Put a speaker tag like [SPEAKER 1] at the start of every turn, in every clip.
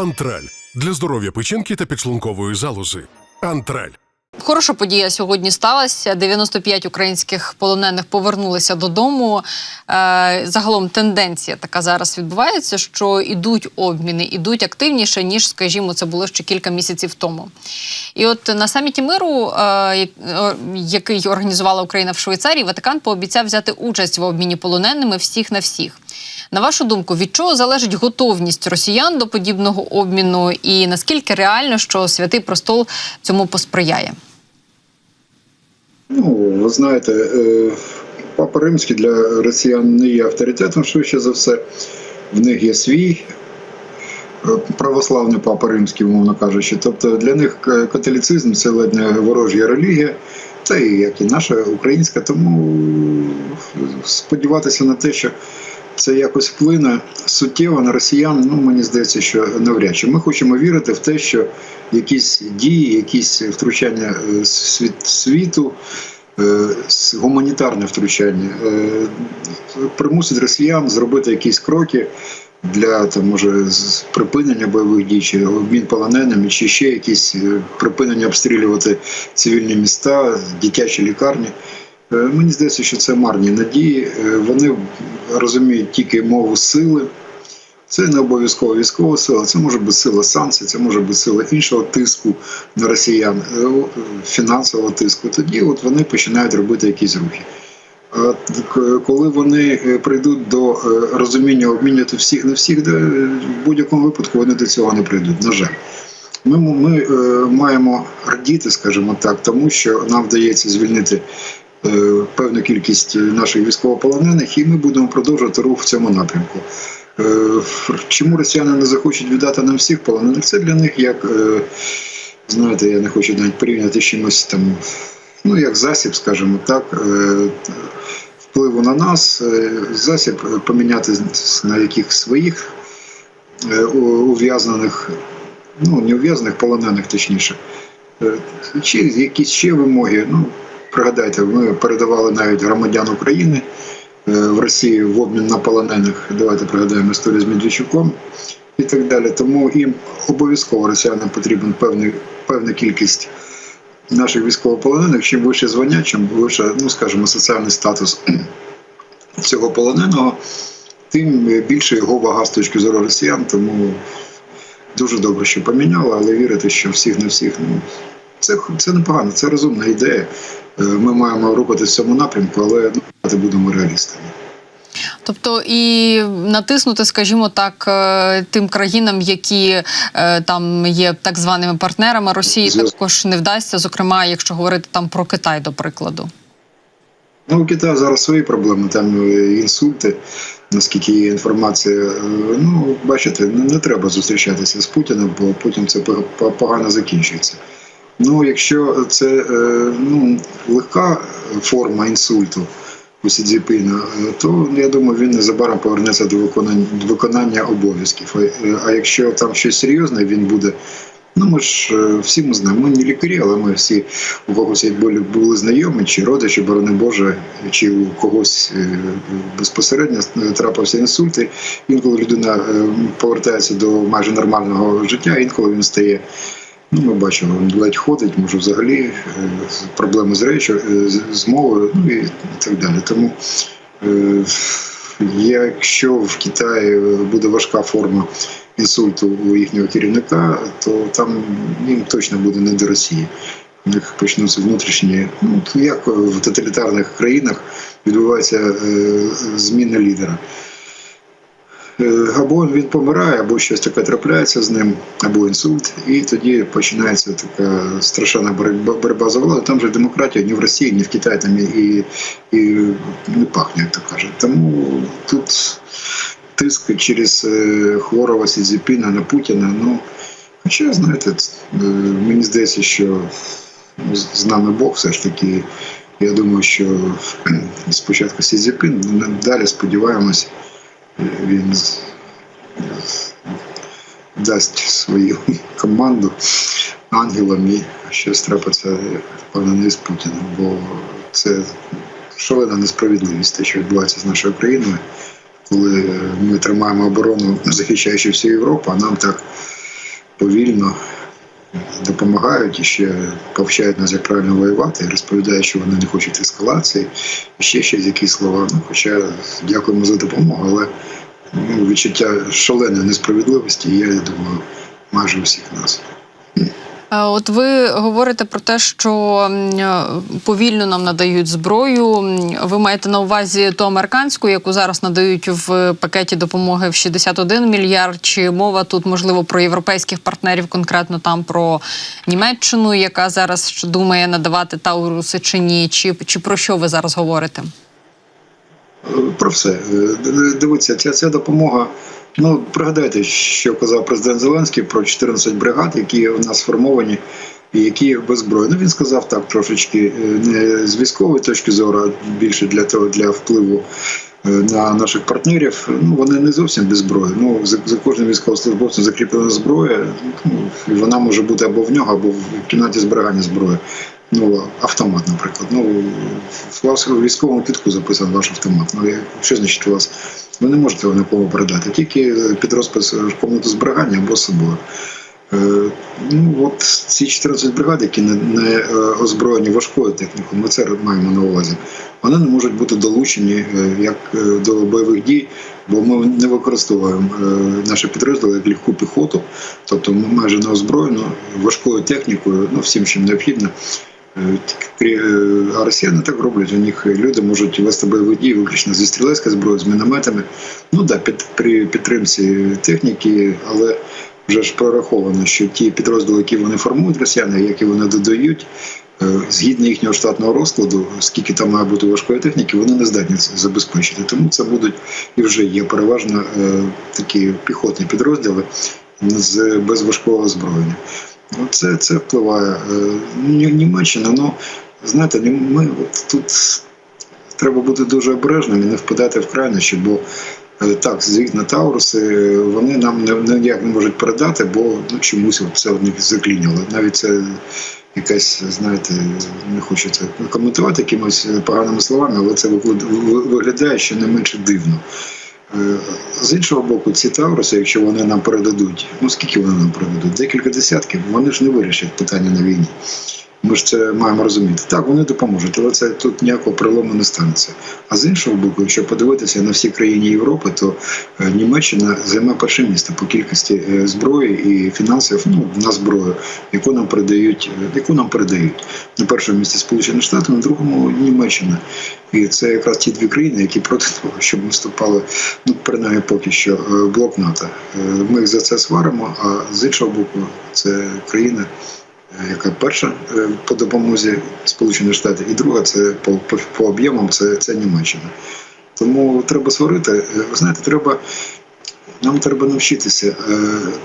[SPEAKER 1] Антраль для здоров'я печінки та підшлункової залози. Антраль.
[SPEAKER 2] Хороша подія сьогодні сталася. 95 українських полонених повернулися додому. Е, Загалом тенденція така зараз відбувається, що ідуть обміни, ідуть активніше, ніж, скажімо, це було ще кілька місяців тому. І от на саміті миру, е, як- який організувала Україна в Швейцарії, Ватикан пообіцяв взяти участь в обміні полоненими всіх на всіх. На вашу думку, від чого залежить готовність росіян до подібного обміну, і наскільки реально, що святий престол цьому посприяє?
[SPEAKER 3] Ну, ви знаєте, е, Папа Римський для росіян не є авторитетом, швидше за все. В них є свій е, православний папа римський, умовно кажучи. Тобто для них католіцизм це ледь не ворожа релігія, та і як і наша українська. Тому сподіватися на те, що це якось вплине суттєво на росіян, ну мені здається, що навряд чи. Ми хочемо вірити в те, що якісь дії, якісь втручання е, світ, світу, е, гуманітарне втручання е, примусить росіян зробити якісь кроки для там, може, припинення бойових дій, чи обмін полоненими, чи ще якісь припинення обстрілювати цивільні міста, дитячі лікарні. Е, Мені здається, що це марні надії. Е, Вони розуміють тільки мову сили. Це не обов'язково військова сила, це може бути сила санкцій, це може бути сила іншого тиску на росіян, е, фінансового тиску. Тоді от вони починають робити якісь рухи. Коли вони прийдуть до розуміння обмінювати всіх на всіх, в будь-якому випадку вони до цього не прийдуть. На жаль. Ми, ми маємо радіти, скажімо так, тому що нам вдається звільнити певну кількість наших військовополонених, і ми будемо продовжувати рух в цьому напрямку. Е, Чому росіяни не захочуть віддати нам всіх полонених? Це для них як, е, знаєте, я не хочу навіть порівняти з чимось там, ну як засіб, скажімо так, е, впливу на нас, е, засіб поміняти на яких своїх е, ув'язнених, ну не ув'язнених, полонених точніше. Е, Чи якісь ще вимоги. Ну, пригадайте, ми передавали навіть громадян України е, в Росії в обмін на полонених. Давайте пригадаємо історію з Медведчуком і так далі. Тому їм обов'язково росіянам потрібен певний, певна кількість наших військовополонених. Чим вище звання, чим вище, ну скажімо, соціальний статус цього полоненого, тим більше його вага з точки зору росіян. Тому дуже добре, що поміняли, але вірити, що всіх на всіх, ну це, це непогано, це розумна ідея. Е, Ми маємо рухатися в цьому напрямку, але ну, будемо реалістами.
[SPEAKER 2] Тобто і натиснути, скажімо так, е, тим країнам, які е, там є так званими партнерами Росії,
[SPEAKER 3] Звісно.
[SPEAKER 2] також не вдасться, зокрема, якщо говорити там про Китай, до прикладу.
[SPEAKER 3] Ну, у Китаю зараз свої проблеми, там інсульти, наскільки є інформація. Ну, бачите, не, треба зустрічатися з Путіним, бо потім це по- по- погано закінчується. Ну, якщо це е, ну, легка форма інсульту у Сі Цзіпіна, е, то я думаю, він незабаром повернеться до виконання, виконання обов'язків. А, е, якщо там щось серйозне, він буде. Ну, ми ж всі ми знаємо, ми не лікарі, але ми всі у когось як були, знайомі, чи родичі, борони Боже, чи у когось безпосередньо трапився інсульт. І інколи людина повертається до майже нормального життя, інколи він стає. Ну, ми бачимо, він ледь ходить, може взагалі е, проблеми з речі, е, з- мовою, ну і так далі. Тому е, якщо в Китаї буде важка форма інсульту у їхнього керівника, то там їм точно буде не до Росії. У них почнуться внутрішні, ну як в тоталітарних країнах відбувається зміна лідера. Е, Або він помирає, або щось таке трапляється з ним, або інсульт, і тоді починається така страшенна боротьба, боротьба за владу. Там же демократія ні в Росії, ні в Китаї там і, і не пахне, як то кажуть. Тому тут тиск через е, хворого Сідзіпіна на Путіна. Ну, хоча, знаєте, е, мені здається, що з- нами Бог все ж таки. Я думаю, що спочатку Сідзіпін, далі сподіваємось, він дасть свою команду ангелам і щось трапиться, певно, не з Путіним, бо це шалена несправедливість, те, що відбувається з нашою країною, коли ми тримаємо оборону, захищаючи всю Європу, а нам так повільно допомагають і ще повчають нас, як правильно воювати, розповідають, що вони не хочуть ескалації, і ще ще якісь слова. Ну, хоча дякуємо за допомогу, але ну, відчуття шаленої несправедливості є, я думаю, майже у всіх нас.
[SPEAKER 2] Е, От ви говорите про те, що е, повільно нам надають зброю. Ви маєте на увазі ту американську, яку зараз надають в пакеті допомоги в 61 мільярд. Чи мова тут можливо про європейських партнерів, конкретно там про Німеччину, яка зараз думає надавати Тауруси чи ні? Чи, чи про що ви зараз говорите?
[SPEAKER 3] Про все. Е, Дивіться, ця, ця допомога. Ну, пригадайте, що казав президент Зеленський про 14 бригад, які у нас сформовані і які без зброї. Ну він сказав так трошечки е, не з військової точки зору, а більше для того для впливу е, на наших партнерів. Ну вони не зовсім без зброї. Ну за, за кожним військовослужбовцем закріплена зброя. Ну вона може бути або в нього, або в кімнаті зберігання зброї. Ну, автомат, наприклад. Ну, у вас у військовому квітку записаний ваш автомат. Ну, що значить у вас? Ви не можете його нікому передати, тільки під розпис комнату зберігання або собою. Е, Ну, от ці 14 бригад, які не, не е, озброєні важкою технікою, ми це маємо на увазі, вони не можуть бути долучені е, як до бойових дій, бо ми не використовуємо наші підрозділи як легку піхоту, тобто ми майже не озброєно важкою технікою, ну всім, чим необхідно. Е, крі- е, А росіяни так роблять. У них люди можуть вести бойові дії виключно зі стрілецької зброї, з мінометами. Ну да, під при підтримці техніки, але вже ж прораховано, що ті підрозділи, які вони формують росіяни, які вони додають, е, згідно їхнього штатного розкладу, скільки там має бути важкої техніки, вони не здатні це забезпечити. Тому це будуть і вже є переважно такі піхотні підрозділи з без важкого озброєння. Це, це впливає. Е, Німеччина, ну знаєте, ми от тут треба бути дуже обережним і не впадати в крайнощі, бо е, так, звісно, Тауруси е, вони нам не, ніяк не можуть передати, бо ну, чомусь це в них заклінило. Навіть це якась, знаєте, не це коментувати якимось поганими словами, але це вигляд- ви- виглядає ще не менше дивно. Е, З іншого боку, ці Тауруси, якщо вони нам передадуть, ну скільки вони нам передадуть? Декілька десятків, вони ж не вирішать питання на війні. Ми ж це маємо розуміти. Так, вони допоможуть, але це тут ніякого прилому не станеться. А з іншого боку, якщо подивитися на всі країни Європи, то е, Німеччина займе перше місце по кількості е, зброї і фінансів ну, на зброю, яку нам передають, е, яку нам передають. На першому місці Сполучені Штати, на другому Німеччина. І це якраз ті дві країни, які проти того, щоб ми вступали, ну принаймні поки що, блок НАТО. Ми їх за це сваримо, а з іншого боку, це країна, яка перша е, по допомозі Сполучені Штати, і друга це по, по, по об'ємам це, це Німеччина. Тому треба сварити. Е, Ви знаєте, треба. Нам треба навчитися е,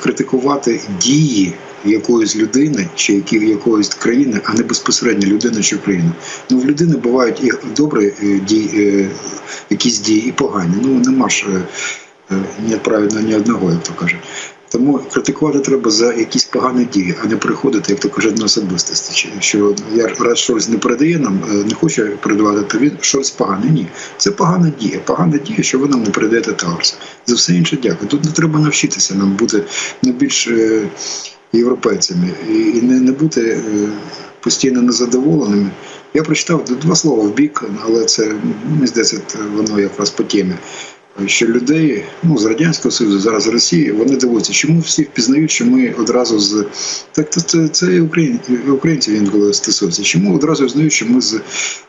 [SPEAKER 3] критикувати дії якоїсь людини чи які, якоїсь країни, а не безпосередньо людини чи країни. Ну в людини бувають і добрі е, дії, е, якісь дії, і погані. Ну нема ж ні правильно ні одного, як то кажуть. Тому критикувати треба за якісь погані дії, а не приходити, як то кажуть, на особистості. Що я раз Шольц не передає нам, е, не хоче передавати, то він Шольц поганий. Ні, це погана дія. Погана дія, що ви нам не передаєте Таурс. За все інше дякую. Тут не треба навчитися нам бути не більш е, європейцями і, не, не бути е, постійно незадоволеними. Я прочитав два слова в бік, але це мені здається, воно якраз по темі. Що людей ну з радянського союзу, зараз Росії, вони дивуються, чому всі впізнають, що ми одразу з так, то це, це україн, українців інколи стосується. Чому одразу знають, що ми з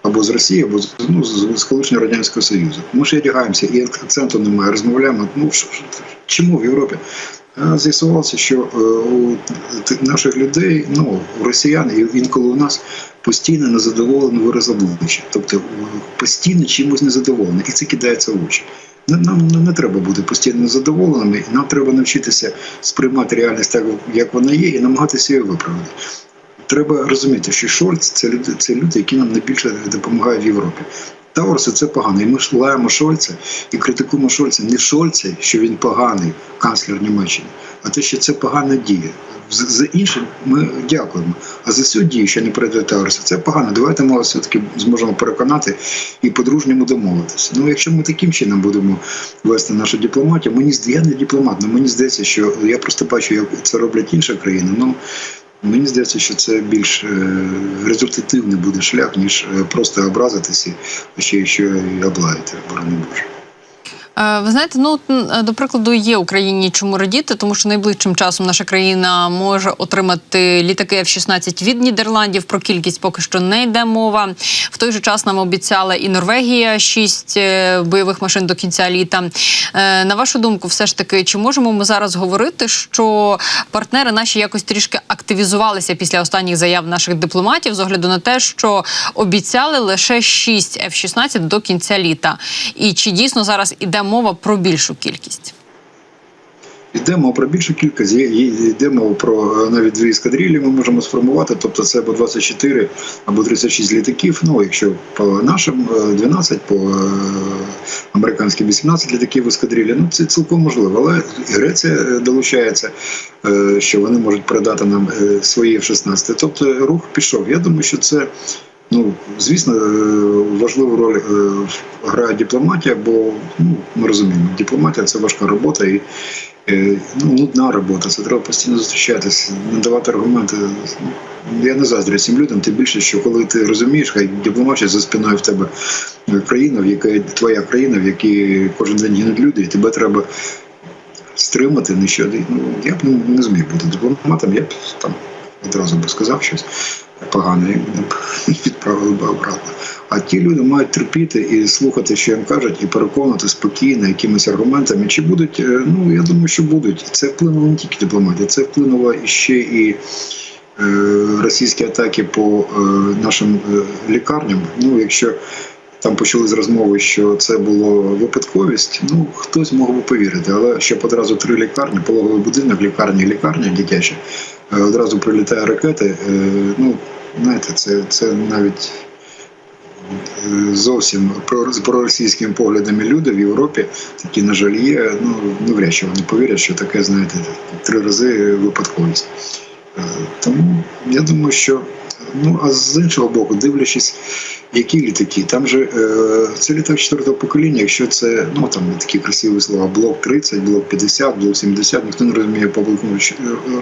[SPEAKER 3] або з Росії, або з ну з, з колишнього радянського союзу? Ми ж одягаємося, і акценту немає. Розмовляємо. Ну що, чому в Європі? З'ясувалося, що е, у наших людей, ну росіян і інколи у нас постійно незадоволений вираз обличчя, тобто е, постійно чимось незадоволений, і це кидається в очі. Нам, не, треба бути постійно незадоволеними, нам треба навчитися сприймати реальність так, як вона є, і намагатися її виправити. Треба розуміти, що Шольц це люди, це люди, які нам найбільше допомагають в Європі. Таурси це погано. І ми лаємо Шольца і критикуємо Шольца не Шольца, що він поганий канцлер Німеччини, а те, що це погана дія. За, інше ми дякуємо. А за цю дію, що не передверталися, це погано. Давайте ми все-таки зможемо переконати і по-дружньому домовитися. Ну, якщо ми таким чином будемо вести нашу дипломатію, мені я не дипломат, але мені здається, що я просто бачу, як це роблять інші країни. Ну мені здається, що це більш е, результативний буде шлях, ніж е, просто образитися, ще і облаяти, борони Боже.
[SPEAKER 2] Е, Ви знаєте, ну е, до прикладу, є Україні чому радіти, тому що найближчим часом наша країна може отримати літаки F-16 від Нідерландів. Про кількість поки що не йде мова. В той же час нам обіцяла і Норвегія шість е, бойових машин до кінця літа. На вашу думку, все ж таки, чи можемо ми зараз говорити, що партнери наші якось трішки активізувалися після останніх заяв наших дипломатів з огляду на те, що обіцяли лише 6 F-16 до кінця літа? І чи дійсно зараз іде мова про більшу кількість?
[SPEAKER 3] Йдемо про більшу кількість, йдемо про е, навіть дві ескадрилі ми можемо сформувати, тобто це або 24, або 36 літаків. Ну, якщо по нашим е, 12, по е, американським 18 літаків в ескадрилі, ну це цілком можливо. Але Греція е, долучається, е, що вони можуть передати нам е, свої F-16. Тобто рух пішов. Я думаю, що це. Ну, звісно, е, важливу роль е, грає дипломатія, бо ну, ми розуміємо, дипломатія це важка робота і е, ну, нудна робота. Це треба постійно зустрічатися, надавати аргументи. Я не заздрю цим людям, тим більше, що коли ти розумієш, хай дипломатія за спиною в тебе країна, в якій твоя країна, в якій кожен день гинуть люди, і тебе треба стримати нещодо. Ну, я б не, не зміг бути дипломатом, я б там одразу би сказав щось мене відправили б обратно. А ті люди мають терпіти і слухати, що їм кажуть, і переконувати спокійно якимись аргументами. Чи будуть? Е, Ну я думаю, що будуть. Це вплинуло не тільки дипломатія, це вплинуло ще і. е, Російські атаки по е, нашим лікарням. Ну, якщо там почали з розмови, що це було випадковість, ну хтось мог би повірити, але щоб одразу три лікарні, пологовий будинок, лікарня, лікарня дитяча, е, одразу прилітає ракети. е, Ну знаєте, це, це навіть е, зовсім з проросійськими поглядами люди в Європі, такі, на жаль, є. Ну навряд чи вони повірять, що таке, знаєте, три рази випадковість. Тому я думаю, що ну а з іншого боку, дивлячись, які літаки, там же е, це літак четвертого покоління, якщо це ну там такі красиві слова, блок 30, блок 50, блок 70, ніхто не розуміє по е,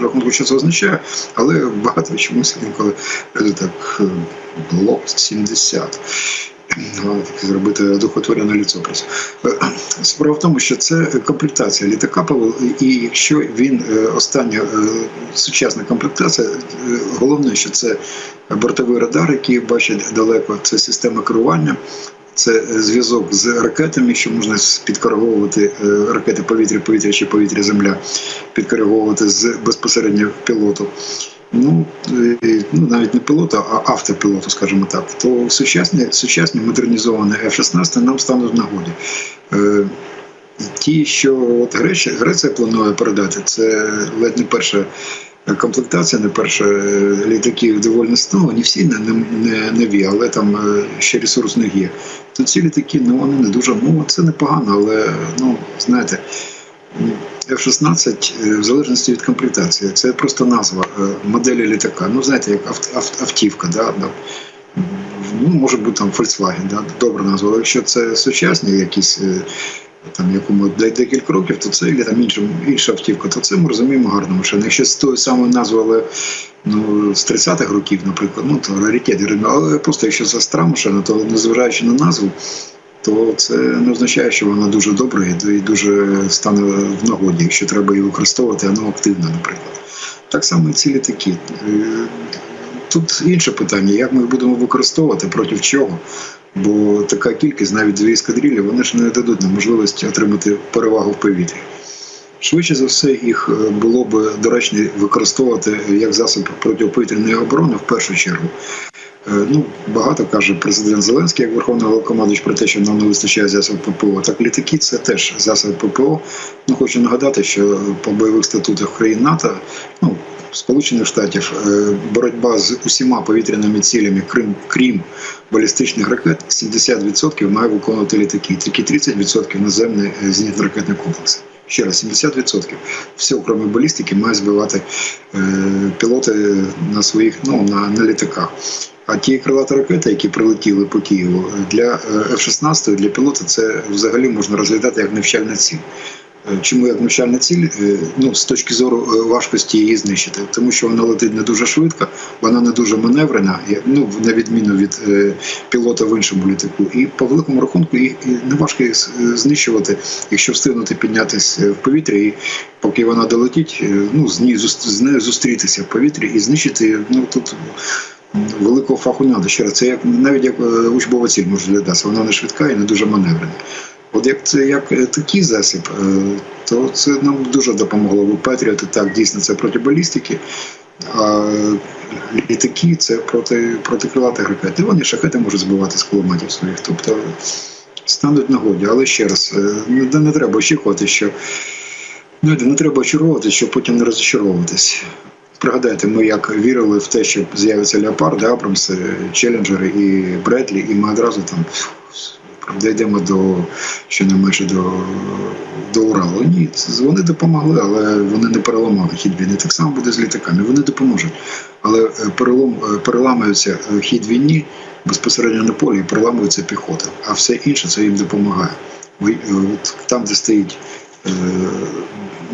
[SPEAKER 3] рахунку, що це означає, але багато чомусь інколи е, так е, блок 70. Зробити одухотворене ліцо просто. Е, Справа в тому, що це комплектація літака, Павло, і якщо він е, остання е, сучасна комплектація, головне, що це бортовий радар, який бачить далеко, це система керування. Це зв'язок з ракетами, що можна підкориговувати ракети повітря, повітря чи повітря, земля, підкориговувати з безпосередньо пілоту. Ну, е, ну навіть не пілота, а автопілоту, скажімо так, то сучасні, сучасні модернізовані F-16 нам стануть в нагоді. Е, Ті, що от Греція, Греція планує передати, це ледь не перша комплектація, не перша е, літаків доволі ну, вони всі не, не, не нові, але там ще ресурс не є. То ці літаки, ну вони не дуже, ну це непогано, але ну знаєте. F-16, е, в залежності від комплектації, це просто назва е, моделі літака. Ну, знаєте, як авт, авт, автівка, да? Ну, може бути там Volkswagen, да? добра назва. Але якщо це сучасні якісь е, там якому де- декілька років, то це там інша, інша автівка, то це ми розуміємо гарна машина. Якщо з тою самою назвою, але ну, з 30-х років, наприклад, ну то раритет. Але просто якщо це стара машина, то незважаючи на назву, то це не означає, що вона дуже добра і дуже стане в нагоді, якщо треба її використовувати, воно активна, наприклад. Так само ці літаки. Е, Тут інше питання, як ми їх будемо використовувати, проти чого. Бо така кількість, навіть дві ескадрилі, вони ж не дадуть нам можливості отримати перевагу в повітрі. Швидше за все, їх е, було б доречно використовувати як засіб протиповітряної оборони в першу чергу. Е, Ну, багато каже президент Зеленський, як Верховний Головнокомандуюч, про те, що нам не вистачає засобів ППО. Так літаки це теж засоби ППО. Ну, хочу нагадати, що по бойових статутах країн НАТО, ну, Сполучених Штатів, е, боротьба з усіма повітряними цілями, крім, крім балістичних ракет, 70% має виконувати літаки, тільки 30% наземні е, зенітно-ракетні комплекси. Ще раз, 70% Все, окрім балістики, мають збивати е, пілоти на своїх ну, на, на літаках. А ті крилаті ракети, які прилетіли по Києву, для е, F-16, для пілота це взагалі можна розглядати як навчальна ціль. Е, Чому як навчальна ціль? Е, Ну, з точки зору е, важкості її знищити, тому що вона летить не дуже швидко, вона не дуже маневрена, ну на відміну від пілота в іншому літаку. І по великому рахунку і не важко знищувати, якщо встигнути піднятися в повітря, і поки вона долетить, ну з нею з нею зустрітися в повітрі і знищити. Ну тут великого фаху треба. Ще раз, це як навіть як учбова ціль може глядатися. Вона не швидка і не дуже маневрена. От як це як е, такий засіб, е, то це нам дуже допомогло. Бо Петріоти так дійсно це проти балістики, а літаки це проти протикрилатих ракет. І вони шахети можуть збивати з кулеметів своїх. Тобто стануть нагоді. Але ще раз, е, не, не треба очікувати, що не треба очаровувати, щоб потім не розчаровуватись. Пригадайте, ми як вірили в те, що з'явиться Леопард, Абрамс, е, Челленджери і Бредлі, і ми одразу там дійдемо до щонайменше до, до Уралу. Ні, вони допомогли, але вони не переламали хід війни. Так само буде з літаками. Вони допоможуть. Але е, перелом, е, переламується е, хід війни безпосередньо на полі і переламується піхота. А все інше це їм допомагає. Там, де стоїть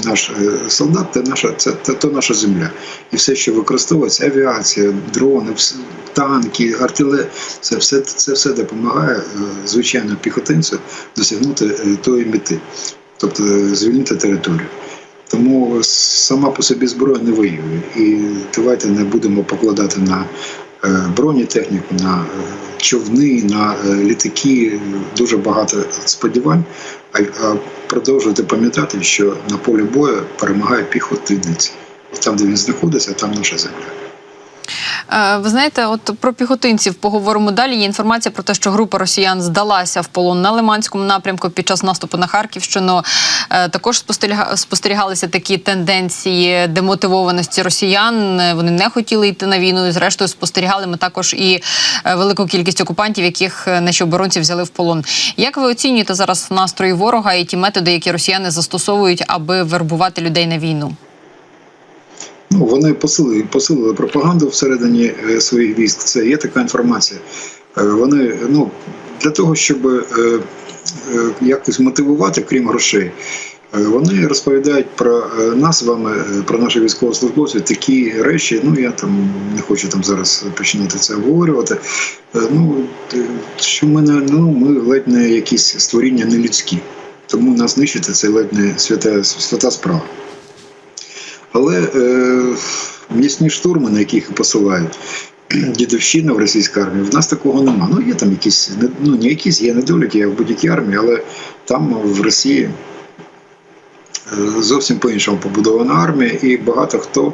[SPEAKER 3] наш е, солдат, це наша, це, це, то наша земля. І все, що використовується, авіація, дрони, танки, артилерія, це все, це все допомагає е, звичайно піхотинцю досягнути е, тої мети, тобто звільнити територію. Тому сама по собі зброя не воює. І давайте не будемо покладати на бронетехніку, на е, човни, на е, літаки дуже багато сподівань. А, а продовжувати пам'ятати, що на полі бою перемагає піхотинець. Там, де він знаходиться, там наша земля.
[SPEAKER 2] Е, Ви знаєте, от про піхотинців поговоримо далі. Є інформація про те, що група росіян здалася в полон на Лиманському напрямку під час наступу на Харківщину. Е, Також спостеріга- спостерігалися такі тенденції демотивованості росіян. Е, Вони не хотіли йти на війну. І зрештою спостерігали ми також і велику кількість окупантів, яких наші оборонці взяли в полон. Як ви оцінюєте зараз настрої ворога і ті методи, які росіяни застосовують, аби вербувати людей на війну?
[SPEAKER 3] Ну, вони посилили, посилили пропаганду всередині е, своїх військ. Це є така інформація. Е, Вони ну, для того, щоб е, якось мотивувати, крім грошей, вони розповідають про нас з вами, про наших військовослужбовців, такі речі. Ну я там не хочу там зараз починати це обговорювати. Ну що ми не ну ми ледь не якісь створіння нелюдські, тому нас знищити це ледь не свята, свята справа. Але е, м'ясні штурми, на яких посилають, дідовщина в російській армії, в нас такого нема. Ну, є там якісь, ну не якісь, є недоліки, як в будь-якій армії, але там в Росії е, зовсім по-іншому побудована армія, і багато хто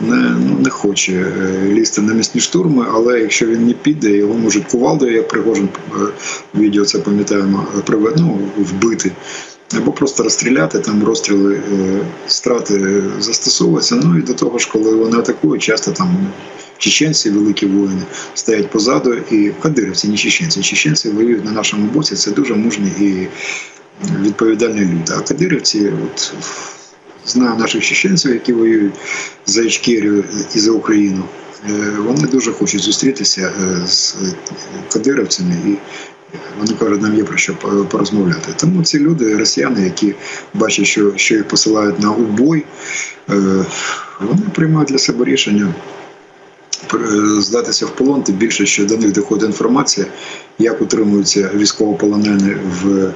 [SPEAKER 3] не, ну, не хоче е, лізти на м'ясні штурми, але якщо він не піде, його можуть кувалдою, як Пригожин е, відео це пам'ятаємо, ну, вбити. Або просто розстріляти, там розстріли, е, страти застосовуються. Ну і до того ж, коли вони атакують, часто там чеченці, великі воїни, стоять позаду, і кадирівці, не чеченці. Чеченці воюють на нашому боці, це дуже мужні і відповідальні люди. А кадирівці, от знаю наших чеченців, які воюють за Ічкерію і за Україну. е, Вони дуже хочуть зустрітися е, з кадирівцями і вони кажуть, нам є про що порозмовляти. Тому ці люди, росіяни, які бачать, що, що їх посилають на убой, е, вони приймають для себе рішення е, здатися в полон, тим більше, що до них доходить інформація, як утримуються військовополонені в, е,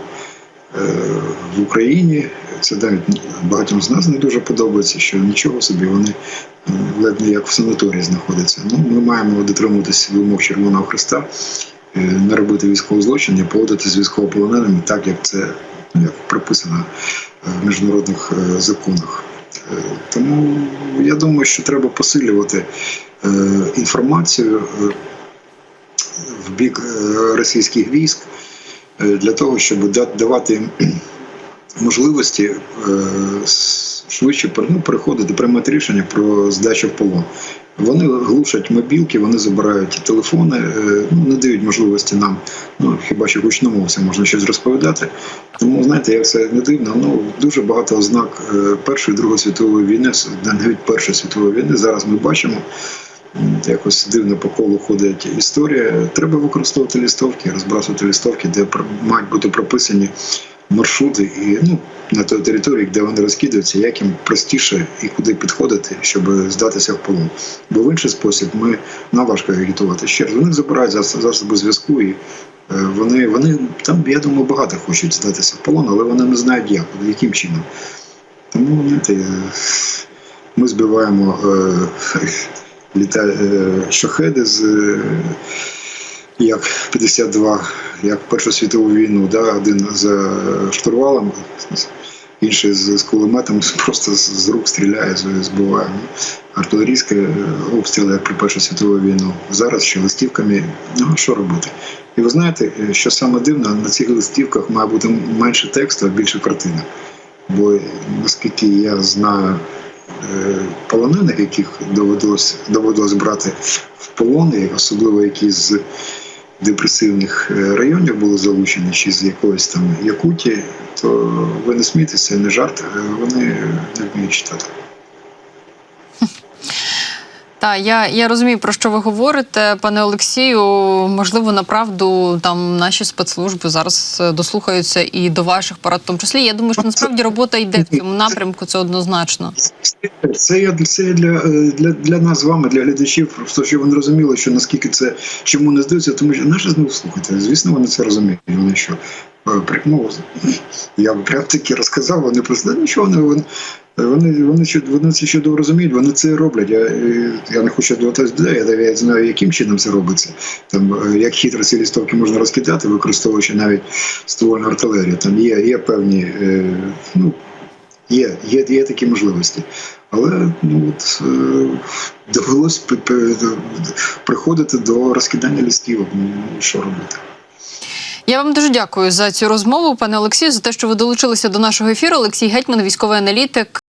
[SPEAKER 3] в Україні. Це навіть багатьом з нас не дуже подобається, що нічого собі вони ледь не як в санаторії знаходяться. Ну, ми маємо дотримуватися вимог Червоного Христа не робити військовий злочин і поводити з військовополоненими так, як це ну, як прописано е, в міжнародних е, законах. Е, Тому я думаю, що треба посилювати е, інформацію е, в бік е, російських військ е, для того, щоб давати можливості е, швидше ну, переходити, приймати рішення про здачу в полон. Вони глушать мобілки, вони забирають телефони, е, ну, не дають можливості нам, ну хіба що гучномовцям можна щось розповідати. Тому знаєте, як це не дивно, ну дуже багато ознак е, Першої Другої світової війни, навіть Першої світової війни. Зараз ми бачимо. Якось дивно по колу ходить історія. Треба використовувати лістовки, розбрасувати лістовки, де мають бути прописані маршрути і ну на той території, де вони розкидаються, як їм простіше і куди підходити, щоб здатися в полон. Бо в інший спосіб ми нам важко агітувати. Ще раз вони забирають засоби зв'язку і. е, Вони, вони там, я думаю, багато хочуть здатися в полон, але вони не знають як, яким чином. Тому знаєте, е, ми збиваємо е, літа, е, шахеди з е, як 52, як Першу світову війну, да, один за штурвалом, інший з, з кулеметом просто з, з рук стріляє, з- збиває. Артилерійські е, обстріли як при Першу світову війну. Зараз ще листівками, ну що робити? І ви знаєте, е, що саме дивно, на цих листівках має бути менше тексту, а більше картинок. Бо е, наскільки я знаю е, полонених, яких доводилось, доводилось брати в полон, і особливо які з депресивних е, районів були залучені, чи з якоїсь там Якутії, то ви не смійтеся, не жарт, е, вони не вміють читати.
[SPEAKER 2] Та я, я розумію, про що ви говорите, пане Олексію. Можливо, направду там наші спецслужби зараз е, дослухаються і до ваших порад, в тому числі. Я думаю, що насправді робота йде в цьому напрямку. Це однозначно.
[SPEAKER 3] Це є це є для, е, для, для нас з вами, для глядачів, просто щоб вони розуміли, що наскільки це чому не здаються, тому що наші знову слухайте. Звісно, вони це розуміють. Вони що ну, я прям таки розказав, вони просто «Да нічого не вони. Вони, вони, вони це чудово розуміють, вони це роблять. Я, е, я не хочу додатись до я, я знаю, яким чином це робиться. Там е, як хитро ці лістовки можна розкидати, використовуючи навіть ствольну артилерію. Там є, є певні, е, ну є, є, є такі можливості. Але ну от пи- приходити до розкидання листівок. Ну що робити?
[SPEAKER 2] Я вам дуже дякую за цю розмову, пане Олексію, за те, що ви долучилися до нашого ефіру. Олексій Гетьман, військовий аналітик.